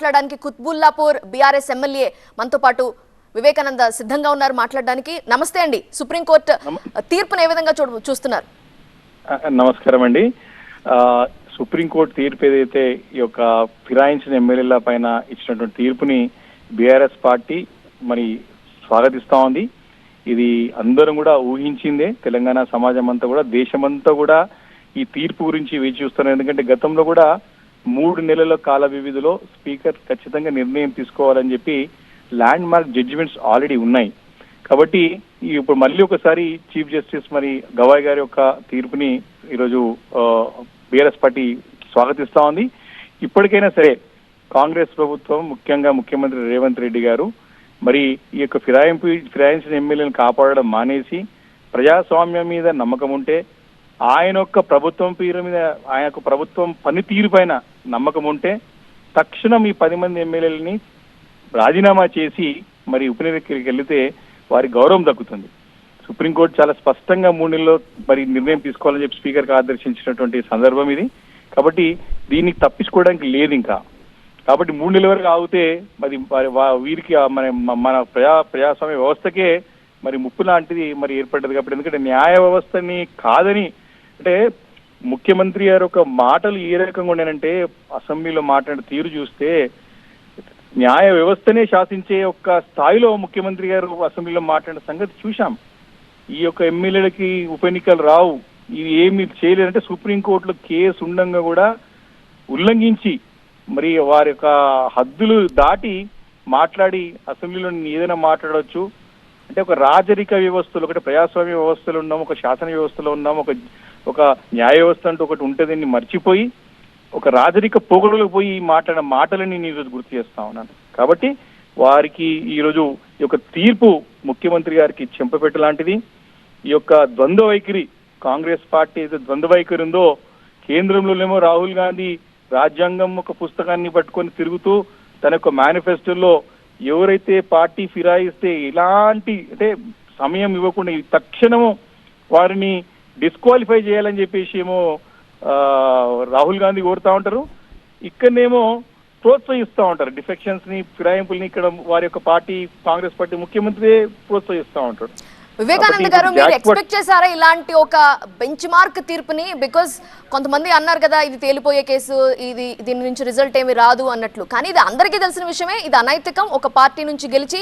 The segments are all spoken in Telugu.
మాట్లాడడానికి కుత్బుల్లాపూర్ బీఆర్ఎస్ ఎమ్మెల్యే మనతో పాటు వివేకానంద సిద్ధంగా ఉన్నారు మాట్లాడడానికి. నమస్తే అండి. సుప్రీంకోర్టు తీర్పును ఏ విధంగా చూ చూస్తున్నారు? నమస్కారం అండి. ఆ, సుప్రీంకోర్టు తీర్పు ఏదైతే ఈ యొక్క ఫిరాయించిన ఎమ్మెల్యేల పైన ఇచ్చినటువంటి తీర్పుని బీఆర్ఎస్ పార్టీ మరి స్వాగతిస్తా ఉంది. ఇది అందరం కూడా ఊహించిందే. తెలంగాణ సమాజం అంతా కూడా దేశమంతా కూడా ఈ తీర్పు గురించి వేచి చూస్తున్నారు. ఎందుకంటే గతంలో కూడా మూడు నెలల కాల వ్యవధిలో స్పీకర్ ఖచ్చితంగా నిర్ణయం తీసుకోవాలని చెప్పి ల్యాండ్ మార్క్ జడ్జిమెంట్స్ ఆల్రెడీ ఉన్నాయి. కాబట్టి ఇప్పుడు మళ్ళీ ఒకసారి చీఫ్ జస్టిస్ మరి గవాయ్ గారి యొక్క తీర్పుని ఈరోజు బీఆర్ఎస్ పార్టీ స్వాగతిస్తా ఉంది. ఇప్పటికైనా సరే కాంగ్రెస్ ప్రభుత్వం ముఖ్యంగా ముఖ్యమంత్రి రేవంత్ రెడ్డి గారు మరి ఈ యొక్క ఫిరాయింపు ఫిరాయించిన ఎమ్మెల్యేలను కాపాడడం మానేసి ప్రజాస్వామ్యం మీద నమ్మకం ఉంటే ఆయన యొక్క ప్రభుత్వం పేరు మీద ఆయన యొక్క ప్రభుత్వం పనితీరు పైన నమ్మకం ఉంటే తక్షణం ఈ పది మంది ఎమ్మెల్యేలని రాజీనామా చేసి మరి ఉపనిరీక్షకి వెళితే వారి గౌరవం దక్కుతుంది. సుప్రీంకోర్టు చాలా స్పష్టంగా మూడు నెలల్లో మరి నిర్ణయం తీసుకోవాలని చెప్పి స్పీకర్కి ఆదర్శించినటువంటి సందర్భం ఇది. కాబట్టి దీన్ని తప్పించుకోవడానికి లేదు ఇంకా. కాబట్టి మూడు నెలల వరకు ఆగితే మరి వారి వీరికి మన మన ప్రజా ప్రజాస్వామ్య వ్యవస్థకే మరి ముప్పు లాంటిది మరి ఏర్పడ్డది కాబట్టి. ఎందుకంటే న్యాయ వ్యవస్థని కాదని అంటే ముఖ్యమంత్రి గారు ఒక మాటలు ఏ రకంగా ఉన్నాయంటే అసెంబ్లీలో మాట్లాడిన తీరు చూస్తే న్యాయ వ్యవస్థనే శాసించే ఒక స్థాయిలో ముఖ్యమంత్రి గారు అసెంబ్లీలో మాట్లాడిన సంగతి చూశాం. ఈ యొక్క ఎమ్మెల్యేలకి ఉప ఎన్నికలు రావు. ఇది ఏమి చేయలేదంటే సుప్రీంకోర్టులో కేసు ఉండంగా కూడా ఉల్లంఘించి మరి వారి యొక్క హద్దులు దాటి మాట్లాడి అసెంబ్లీలో ఏదైనా మాట్లాడవచ్చు. అంటే ఒక రాజరిక వ్యవస్థలో ఒకటి ప్రజాస్వామ్య వ్యవస్థలో ఉన్నాం ఒక శాసన వ్యవస్థలో ఉన్నాం ఒక ఒక న్యాయ వ్యవస్థ అంటూ ఒకటి ఉంటుందని మర్చిపోయి ఒక రాజరిక పొగడులకు పోయి మాట్లాడిన మాటలని నేను ఈరోజు గుర్తు చేస్తా ఉన్నాను. కాబట్టి వారికి ఈరోజు ఈ యొక్క తీర్పు ముఖ్యమంత్రి గారికి చెంపపెట్టు లాంటిది. ఈ యొక్క ద్వంద్వ వైఖరి కాంగ్రెస్ పార్టీ ఏదో ద్వంద్వ వైఖరి ఉందో కేంద్రంలోనేమో రాహుల్ గాంధీ రాజ్యాంగం ఒక పుస్తకాన్ని పట్టుకొని తిరుగుతూ తన యొక్క మేనిఫెస్టోలో ఎవరైతే పార్టీ ఫిరాయిస్తే ఎలాంటి అంటే సమయం ఇవ్వకుండా తక్షణము వారిని డిస్క్వాలిఫై చేయాలని చెప్పేసి ఏమో రాహుల్ గాంధీ కోరుతా ఉంటారు. ఇక్కడనేమో ప్రోత్సహిస్తూ ఉంటారు. డిఫెక్షన్స్ని ఫిరాయింపుల్ని ఇక్కడ వారి యొక్క పార్టీ కాంగ్రెస్ పార్టీ ముఖ్యమంత్రి ప్రోత్సహిస్తూ ఉంటారు. వివేకానంద గారు మీరు ఎక్స్పెక్ట్ చేశారా ఇలాంటి ఒక బెంచ్ మార్క్ తీర్పుని? బికాజ్ కొంతమంది అన్నారు కదా ఇది తేలిపోయే కేసు ఇది దీని నుంచి రిజల్ట్ ఏమి రాదు అన్నట్లు. కానీ ఇది అందరికీ తెలిసిన విషయమే ఇది అనైతికం. ఒక పార్టీ నుంచి గెలిచి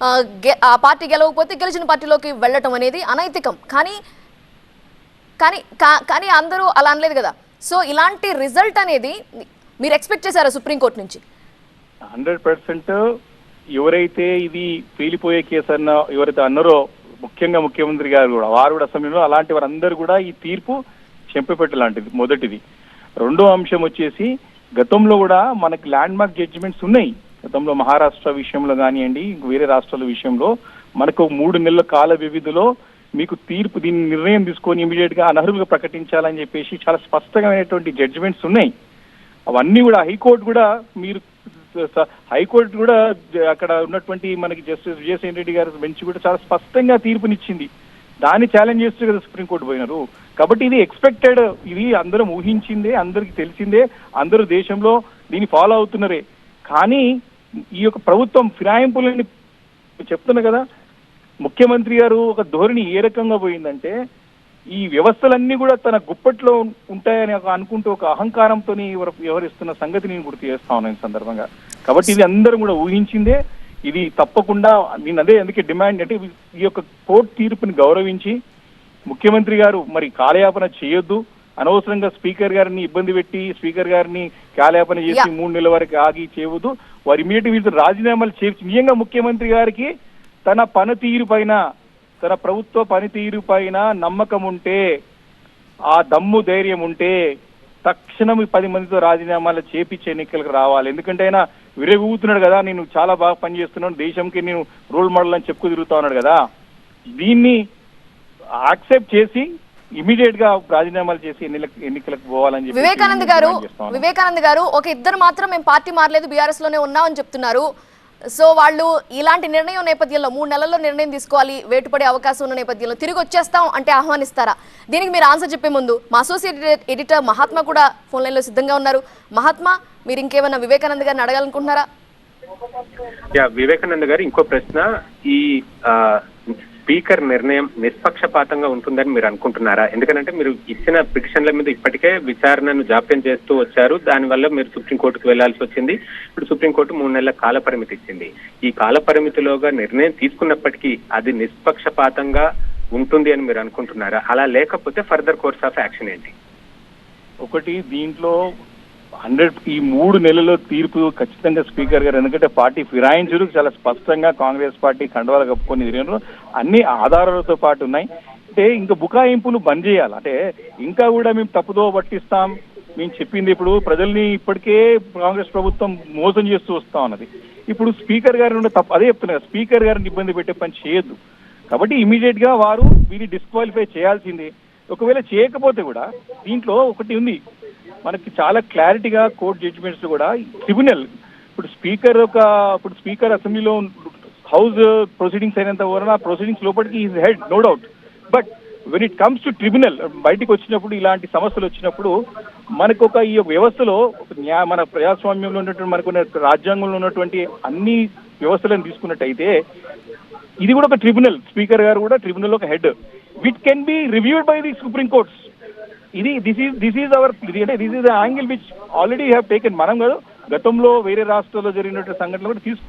ఆ, పార్టీ గెలవకపోతే గెలిచిన పార్టీలోకి వెళ్ళటం అనేది అనైతికం. కానీ కానీ కానీ అందరూ అలా అనలేదు కదా. సో ఇలాంటి రిజల్ట్ అనేది మీరు ఎక్స్పెక్ట్ చేశారా సుప్రీంకోర్టు నుంచి? హండ్రెడ్ పర్సెంట్ ఎవరైతే ఇది పేలిపోయే కేసు అన్న ఎవరైతే అన్నారో ముఖ్యంగా ముఖ్యమంత్రి గారు కూడా వారు కూడా సమయంలో అలాంటి వారందరూ కూడా ఈ తీర్పు చెంపపెట్టు లాంటిది మొదటిది. రెండో అంశం వచ్చేసి గతంలో కూడా మనకి ల్యాండ్ మార్క్ జడ్జిమెంట్స్ ఉన్నాయి. గతంలో మహారాష్ట్ర విషయంలో కానివ్వండి వేరే రాష్ట్రాల విషయంలో మనకు మూడు నెలల కాల వ్యవధిలో మీకు తీర్పు దీన్ని నిర్ణయం తీసుకొని ఇమీడియట్గా అనర్హులుగా ప్రకటించాలని చెప్పేసి చాలా స్పష్టమైనటువంటి జడ్జిమెంట్స్ ఉన్నాయి. అవన్నీ కూడా హైకోర్టు కూడా మీరు హైకోర్టు కూడా అక్కడ ఉన్నటువంటి మనకి జస్టిస్ విజయసేన్ రెడ్డి గారి బెంచ్ కూడా చాలా స్పష్టంగా తీర్పునిచ్చింది. దాన్ని ఛాలెంజ్ చేస్తూ కదా సుప్రీంకోర్టు పోయినారు. కాబట్టి ఇది ఎక్స్పెక్టెడ్ ఇది అందరం ఊహించిందే అందరికి తెలిసిందే అందరూ దేశంలో దీన్ని ఫాలో అవుతున్నారే. కానీ ఈ యొక్క ప్రభుత్వం ఫిరాయింపులని చెప్తున్నా కదా ముఖ్యమంత్రి గారు ఒక ధోరణి ఏ రకంగా పోయిందంటే ఈ వ్యవస్థలన్నీ కూడా తన గుప్పట్లో ఉంటాయని అనుకుంటూ ఒక అహంకారంతో వ్యవహరిస్తున్న సంగతి నేను గుర్తు చేస్తా ఉన్నాను ఈ సందర్భంగా. కాబట్టి ఇది అందరం కూడా ఊహించిందే. ఇది తప్పకుండా నేను అదే అందుకే డిమాండ్ అంటే ఈ యొక్క కోర్టు తీర్పుని గౌరవించి ముఖ్యమంత్రి గారు మరి కాలయాపన చేయొద్దు. అనవసరంగా స్పీకర్ గారిని ఇబ్బంది పెట్టి స్పీకర్ గారిని కాలయాపన చేసి. మూడు నెలల వరకు ఆగి చేయవద్దు. వారి ఇమీడియట్ వీళ్ళు రాజీనామాలు చేసి నిజంగా ముఖ్యమంత్రి గారికి తన పనితీరు పైన తన ప్రభుత్వ పనితీరు పైన నమ్మకం ఉంటే ఆ దమ్ము ధైర్యం ఉంటే తక్షణం ఈ పది మందితో రాజీనామాలు చేపించే ఎన్నికలకు రావాలి. ఎందుకంటే ఆయన విరగూతున్నాడు కదా నేను చాలా బాగా పనిచేస్తున్నాను దేశంకి నేను రోల్ మోడల్ అని చెప్పుకు తిరుగుతా ఉన్నాడు కదా. దీన్ని యాక్సెప్ట్ చేసి ఇమీడియట్గా రాజీనామాలు చేసి ఎన్నికలకు పోవాలని చెప్పి వివేకానంద్ గారు. వివేకానంద్ గారు ఒక ఇద్దరు మాత్రం మేము పార్టీ మారలేదు బీఆర్ఎస్లోనే ఉన్నామని చెప్తున్నారు. సో వాళ్ళు ఇలాంటి నిర్ణయం నేపథ్యంలో మూడు నెలల్లో నిర్ణయం తీసుకోవాలి వేటుపడే అవకాశం ఉన్న నేపథ్యంలో తిరిగి వచ్చేస్తాం అంటే ఆహ్వానిస్తారా? దీనికి మీరు ఆన్సర్ చెప్పే ముందు మా అసోసియేట్ ఎడిటర్ మహాత్మా కూడా ఫోన్ లైన్లో సిద్ధంగా ఉన్నారు. మహాత్మా మీరు ఇంకేమైనా వివేకానంద్ గారిని అడగాలనుకుంటున్నారా? యా వివేకానంద గారు ఇంకో ప్రశ్న. ఈ స్పీకర్ నిర్ణయం నిష్పక్షపాతంగా ఉంటుందని మీరు అనుకుంటున్నారా? ఎందుకంటే మీరు ఇచ్చిన పిటిషన్ల మీద ఇప్పటికే విచారణను జాప్యం చేస్తూ వచ్చారు. దానివల్ల మీరు సుప్రీంకోర్టుకు వెళ్ళాల్సి వచ్చింది. ఇప్పుడు సుప్రీంకోర్టు మూడు నెలల కాల పరిమితి ఇచ్చింది. ఈ కాల పరిమితిలోగా నిర్ణయం తీసుకున్నప్పటికీ అది నిష్పక్షపాతంగా ఉంటుంది అని మీరు అనుకుంటున్నారా? అలా లేకపోతే ఫర్దర్ కోర్స్ ఆఫ్ యాక్షన్ ఏంటి? ఒకటి దీంట్లో హండ్రెడ్ ఈ మూడు నెలల్లో తీర్పు ఖచ్చితంగా స్పీకర్ గారు ఎందుకంటే పార్టీ ఫిరాయించుడు చాలా స్పష్టంగా కాంగ్రెస్ పార్టీ కండవాలు కప్పుకొని తిరిగినారు. అన్ని ఆధారాలతో పాటు ఉన్నాయి. అంటే ఇంకా బుకాయింపులు బంద్ చేయాలి. అంటే ఇంకా కూడా మేము తప్పుదో పట్టిస్తాం. మేము చెప్పింది ఇప్పుడు ప్రజల్ని ఇప్పటికే కాంగ్రెస్ ప్రభుత్వం మోసం చేస్తూ వస్తా ఉన్నది. ఇప్పుడు స్పీకర్ గారి నుండి తప్పు అదే చెప్తున్నారు స్పీకర్ గారిని ఇబ్బంది పెట్టే పని చేయొద్దు. కాబట్టి ఇమీడియట్గా వారు వీరిని డిస్క్వాలిఫై చేయాల్సిందే. ఒకవేళ చేయకపోతే కూడా దీంట్లో ఒకటి ఉంది. మనకి చాలా క్లారిటీగా కోర్ట్ జడ్జిమెంట్స్ కూడా ట్రిబ్యునల్ ఇప్పుడు స్పీకర్ ఒక ఇప్పుడు స్పీకర్ అసెంబ్లీలో హౌస్ ప్రొసీడింగ్స్ అయినంత వరకు ప్రొసీడింగ్స్ లోపలికి is head no doubt. But when it comes to tribunal బయటికి వచ్చినప్పుడు ఇలాంటి సమస్యలు వచ్చినప్పుడు మనకు ఒక ఈ వ్యవస్థలో ఒక న్యా మన ప్రజాస్వామ్యంలో ఉన్నటువంటి మనకు రాజ్యాంగంలో ఉన్నటువంటి అన్ని వ్యవస్థలను తీసుకున్నట్టయితే ఇది కూడా ఒక ట్రిబ్యునల్ స్పీకర్ గారు కూడా ట్రిబ్యునల్ ఒక head. Which can be reviewed by the supreme courts ఇది this is this is our అంటే this is angle which already have taken మనం కాదు గతంలో వేరే రాష్ట్రాల్లో జరిగినటువంటి సంఘటనలు కూడా తీసుకు